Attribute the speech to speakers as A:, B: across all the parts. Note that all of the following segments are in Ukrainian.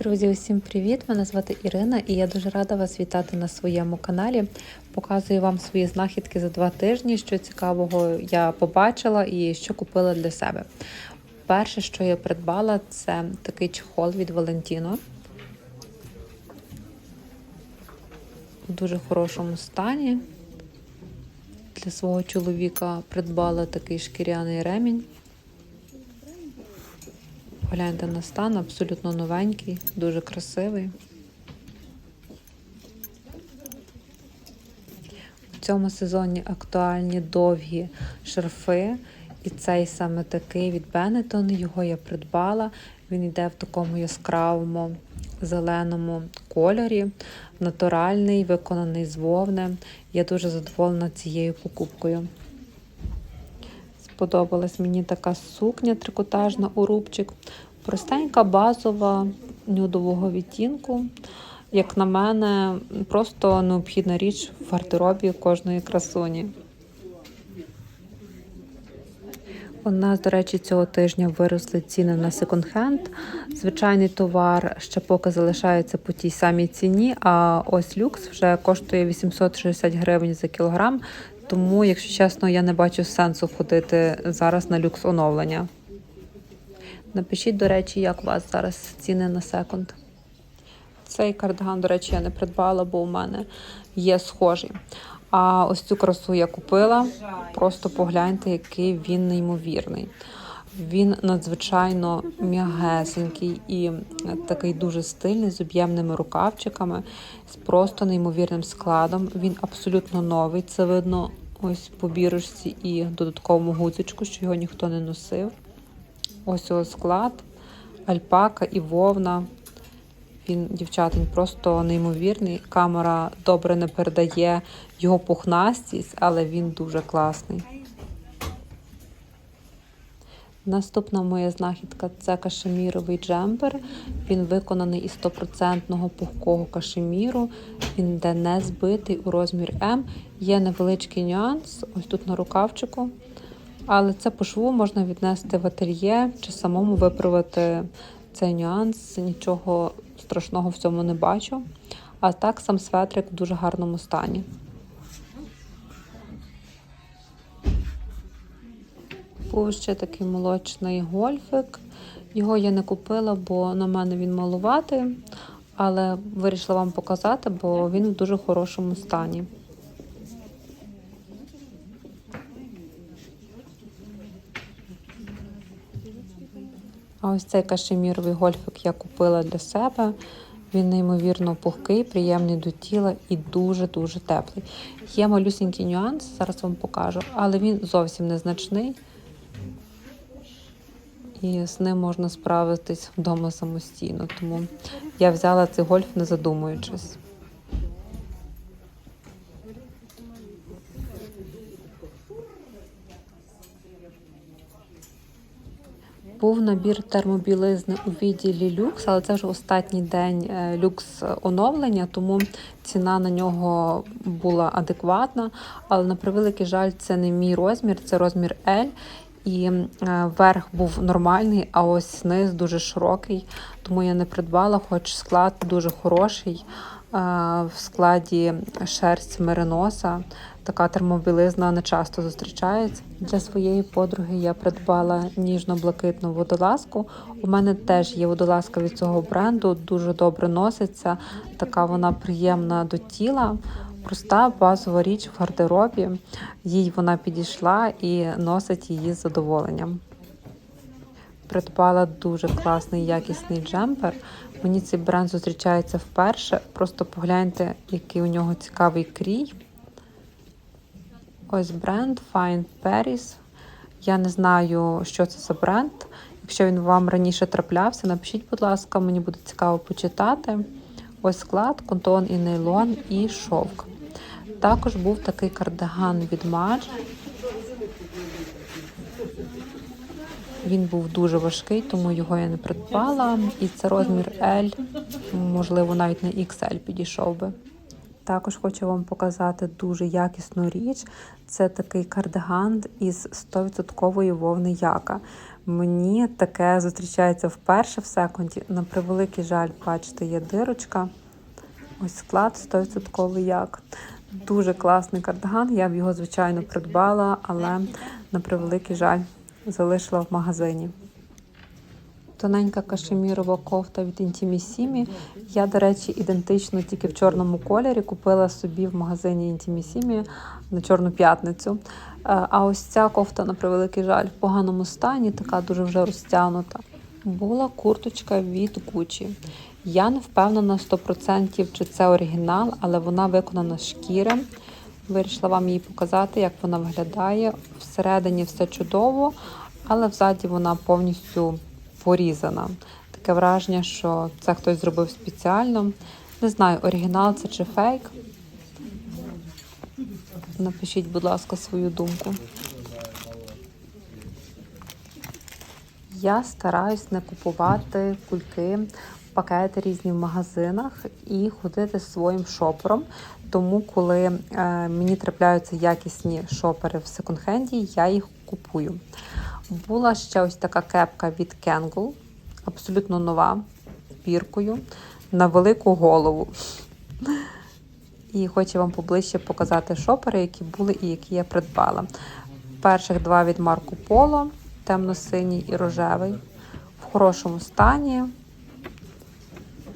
A: Друзі, усім привіт! Мене звати Ірина і я дуже рада вас вітати на своєму каналі. Показую вам свої знахідки за два тижні, що цікавого я побачила і що купила для себе. Перше, що я придбала, це такий чехол від Valentino. В дуже хорошому стані. Для свого чоловіка придбала такий шкіряний ремінь. Погляньте на стан, абсолютно новенький, дуже красивий. В цьому сезоні актуальні довгі шарфи. І цей саме такий від Benetton, його я придбала. Він йде в такому яскравому зеленому кольорі, натуральний, виконаний з вовни. Я дуже задоволена цією покупкою. Сподобалась мені така сукня трикотажна у рубчик. Простенька, базова, нюдового відтінку. Як на мене, просто необхідна річ в гардеробі кожної красуні. У нас, до речі, цього тижня виросли ціни на секонд-хенд. Звичайний товар ще поки залишається по тій самій ціні, а ось люкс вже коштує 860 гривень за кілограм. Тому, якщо чесно, я не бачу сенсу ходити зараз на люкс оновлення. Напишіть, до речі, як у вас зараз ціни на секунд. Цей кардиган, до речі, я не придбала, бо у мене є схожий. А ось цю красу я купила. Просто погляньте, який він неймовірний. Він надзвичайно м'ягесенький і такий дуже стильний, з об'ємними рукавчиками, з просто неймовірним складом. Він абсолютно новий. Це видно ось по бірочці і додатковому гудзичку, що його ніхто не носив. Ось його склад, альпака і вовна. Він, дівчатень, просто неймовірний. Камера добре не передає його пухнастість, але він дуже класний. Наступна моя знахідка це кашеміровий джемпер. Він виконаний із 100% пухкого кашеміру. Він йде не збитий у розмір М. Є невеличкий нюанс, ось тут на рукавчику. Але це по шву можна віднести в ательє чи самому виправити цей нюанс. Нічого страшного в цьому не бачу. А так сам светрик в дуже гарному стані. Був ще такий молочний гольфик. Його я не купила, бо на мене він малуватий, але вирішила вам показати, бо він в дуже хорошому стані. А ось цей кашеміровий гольфик я купила для себе. Він неймовірно пухкий, приємний до тіла і дуже-дуже теплий. Є малюсенький нюанс, зараз вам покажу, але він зовсім незначний. І з ним можна справитись вдома самостійно. Тому я взяла цей гольф, не задумуючись. Був набір термобілизни у відділі люкс, але це вже останній день е, люкс оновлення, тому ціна на нього була адекватна. Але на превеликий жаль, це не мій розмір, це розмір L. І е, верх був нормальний, а ось низ дуже широкий, тому я не придбала, хоч склад дуже хороший. Е, в складі шерсть мериноса. Така термобілизна не часто зустрічається. Для своєї подруги я придбала ніжно-блакитну водолазку. У мене теж є водолазка від цього бренду, дуже добре носиться. Така вона приємна до тіла. Проста базова річ в гардеробі. Їй вона підійшла і носить її з задоволенням. Придбала дуже класний якісний джемпер. Мені цей бренд зустрічається вперше. Просто погляньте, який у нього цікавий крій. Ось бренд Fine Paris. Я не знаю, що це за бренд. Якщо він вам раніше траплявся, напишіть, будь ласка, мені буде цікаво почитати. Ось склад, контон і нейлон і шовк. Також був такий кардиган від Мадж. Він був дуже важкий, тому його я не придбала. І це розмір L, можливо, навіть на XL підійшов би. Також хочу вам показати дуже якісну річ. Це такий кардиган із 100% вовни яка. Мені таке зустрічається вперше в секунді. На превеликий жаль, бачите, є дирочка. Ось склад 100% як. Дуже класний кардиган. Я б його, звичайно, придбала, але на превеликий жаль залишила в магазині. Тоненька кашемірова кофта від Intimissimi. Я, до речі, ідентично тільки в чорному кольорі купила собі в магазині Intimissimi на Чорну п'ятницю. Е, А ось ця кофта, на превеликий жаль, в поганому стані, така дуже вже розтягнута. Була курточка від Gucci. Я не впевнена 100% чи це оригінал, але вона виконана шкіри. Вирішила вам її показати, як вона виглядає. Всередині все чудово, але взаді вона повністю порізана. Таке враження, що це хтось зробив спеціально. Не знаю, оригінал це чи фейк. Напишіть, будь ласка, свою думку. Я стараюсь не купувати кульки, пакети різні в магазинах і ходити своїм шопером. Тому, коли е, мені трапляються якісні шопери в секонд-хенді, я їх купую. Була ще ось така кепка від Kangol, абсолютно нова, біркою, на велику голову. І хочу вам поближче показати шопери, які були і які я придбала. Перших два від Марко Поло, темно-синій і рожевий. В хорошому стані.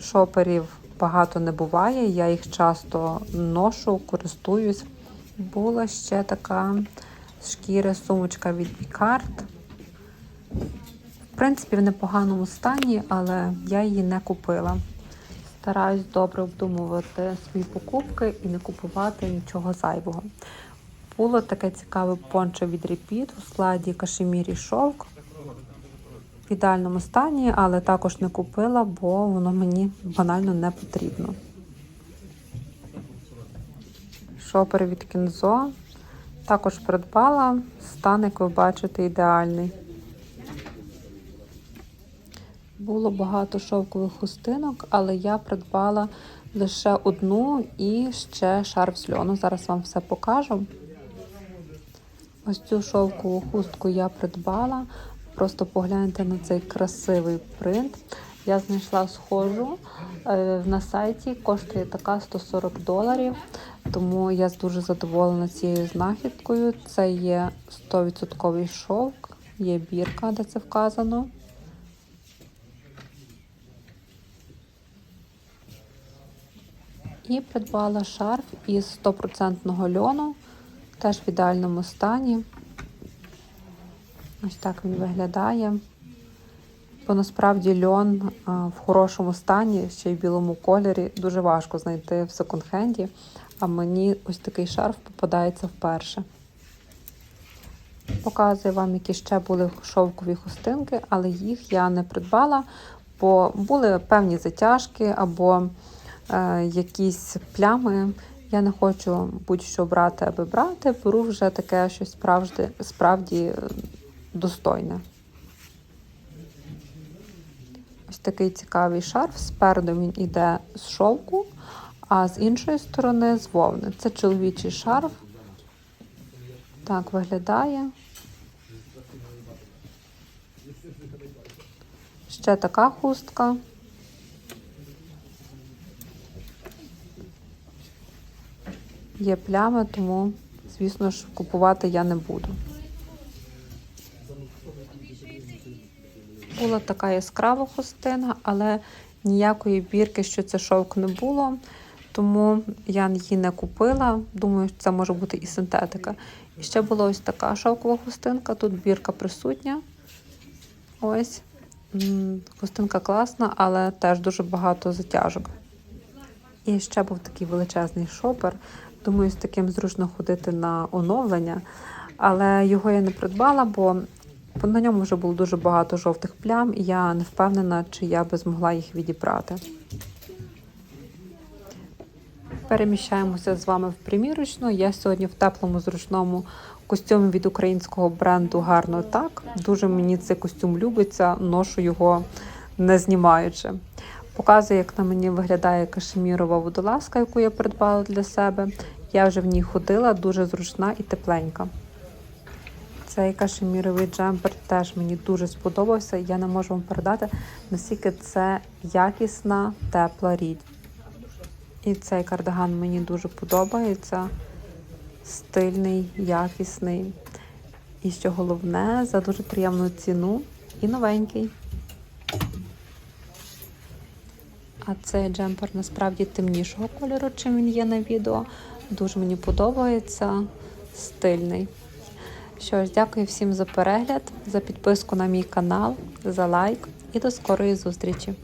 A: Шоперів багато не буває, я їх часто ношу, користуюсь. Була ще така з шкіри сумочка від Picard. В принципі, в непоганому стані, але я її не купила. Стараюсь добре обдумувати свої покупки і не купувати нічого зайвого. Було таке цікаве пончо від Repeat у складі кашемір і шовк. В ідеальному стані, але також не купила, бо воно мені банально не потрібно. Шопер від Кінзо також придбала. Стан, як ви бачите, ідеальний. Було багато шовкових хустинок, але я придбала лише одну і ще шарф з льону. Зараз вам все покажу. Ось цю шовкову хустку я придбала. Просто погляньте на цей красивий принт. Я знайшла схожу е, на сайті, коштує така 140 доларів. Тому я дуже задоволена цією знахідкою. Це є 100% шовк, є бірка, де це вказано. І придбала шарф із 100% льону, теж в ідеальному стані. Ось так він виглядає. Бо насправді льон в хорошому стані, ще й в білому кольорі, дуже важко знайти в секонд-хенді, а мені ось такий шарф попадається вперше. Показую вам, які ще були шовкові хустинки, але їх я не придбала, бо були певні затяжки або якісь плями. Я не хочу будь-що брати, аби брати, беру вже таке щось справді, справді е, достойне. Ось такий цікавий шарф. Спереду він іде з шовку, а з іншої сторони з вовни. Це чоловічий шарф. Так виглядає. Ще така хустка. Є плями, тому, звісно ж, купувати я не буду. Була така яскрава хустина, але ніякої бірки, що це шовк не було, тому я її не купила. Думаю, це може бути і синтетика. І ще була ось така шовкова хустинка, тут бірка присутня. Ось. Хустинка класна, але теж дуже багато затяжок. І ще був такий величезний шопер. Думаю, з таким зручно ходити на оновлення. Але його я не придбала, бо на ньому вже було дуже багато жовтих плям, і я не впевнена, чи я би змогла їх відібрати. Переміщаємося з вами в примірочну. Я сьогодні в теплому зручному костюмі від українського бренду Гарно так. Дуже мені цей костюм любиться, ношу його не знімаючи. Показую, як на мені виглядає кашемірова водолазка, яку я придбала для себе. Я вже в ній ходила, дуже зручна і тепленька. Цей кашеміровий джемпер теж мені дуже сподобався. Я не можу вам передати, наскільки це якісна, тепла річ. І цей кардиган мені дуже подобається. Стильний, якісний. І що головне, за дуже приємну ціну і новенький. А цей джемпер насправді темнішого кольору, чим він є на відео. Дуже мені подобається. Стильний. Що ж, дякую всім за перегляд, за підписку на мій канал, за лайк і до скорої зустрічі!